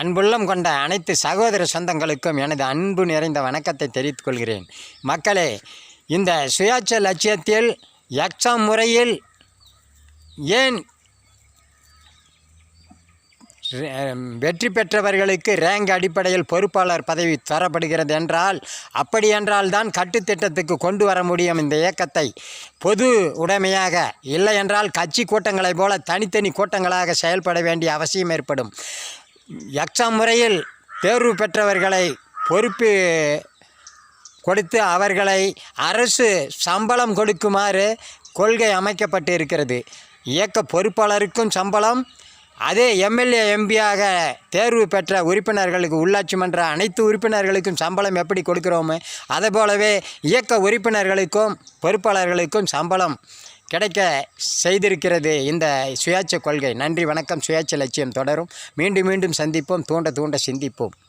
அன்புள்ளம் கொண்ட அனைத்து சகோதர சொந்தங்களுக்கும் எனது அன்பு நிறைந்த வணக்கத்தை தெரிவித்துக் கொள்கிறேன். மக்களே இந்த சுயாட்ச லட்சியத்தில் எக்ஸாம் முறையில் ஏன் வெற்றி பெற்றவர்களுக்கு ரேங்க் அடிப்படையில் பொறுப்பாளர் பதவி தரப்படுகிறது என்றால் அப்படி என்றால் தான் கட்டுத்திட்டத்துக்கு கொண்டு வர முடியும் இந்த இயக்கத்தை. பொது உடைமையாக இல்லை என்றால் கட்சி கூட்டங்களைப் போல தனித்தனி கூட்டங்களாக செயல்பட வேண்டிய அவசியம் ஏற்படும். எக்ஸாம் முறையில் தேர்வு பெற்றவர்களை பொறுப்பு கொடுத்து அவர்களை அரசு சம்பளம் கொடுக்குமாறு கொள்கை அமைக்கப்பட்டு இருக்கிறது இயக்க பொறுப்பாளருக்கும் சம்பளம் அதே எம்எல்ஏ எம்பியாக தேர்வு பெற்ற உறுப்பினர்களுக்கு உள்ளாட்சி மன்ற அனைத்து உறுப்பினர்களுக்கும் சம்பளம் எப்படி கொடுக்குறோமோ அதே போலவே இயக்க உறுப்பினர்களுக்கும் பொறுப்பாளர்களுக்கும் சம்பளம் கிடைக்க செய்திருக்கிறது இந்த சுயாட்சி கொள்கை. நன்றி வணக்கம். சுயாட்ச லட்சியம் தொடரும். மீண்டும் மீண்டும் சந்திப்போம். தூண்ட தூண்ட சிந்திப்போம்.